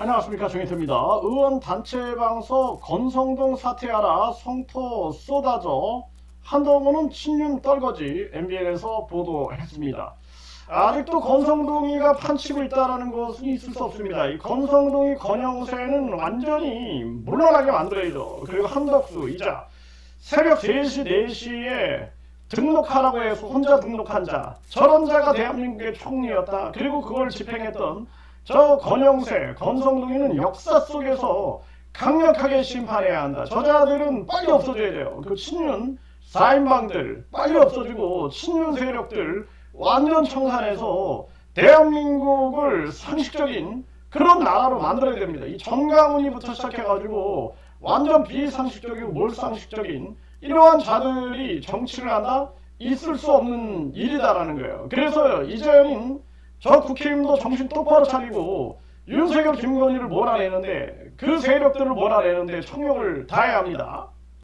안녕하십니까 정인태입니다. 의원 단체 방서 건성동 사퇴하라 성토 쏟아져 한동훈은 친윤 떨거지 MBN에서 보도했습니다. 아직도 건성동이가 판치고 있다는 것은 있을 수 없습니다. 이 건성동이 건영세는 완전히 물러나게 만들어야죠. 그리고 한덕수 이자 새벽 3시 4시에 등록하라고 해서 혼자 등록한 자 저런 자가 대한민국의 총리였다. 그리고 그걸 집행했던 저 건영세, 건성동이는 역사 속에서 강력하게 심판해야 한다. 저자들은 빨리 없어져야 돼요. 그 친윤 사인방들 빨리 없어지고 친윤 세력들 완전 청산해서 대한민국을 상식적인 그런 나라로 만들어야 됩니다. 이 정강훈이부터 시작해가지고 완전 비상식적이고 몰상식적인 이러한 자들이 정치를 한다? 있을 수 없는 일이다라는 거예요. 그래서 이재현은 저 국회의원도 정신 똑바로 차리고 윤석열 김건희를 몰아내는데 그 세력들을 몰아내는데 총력을 다해야 합니다.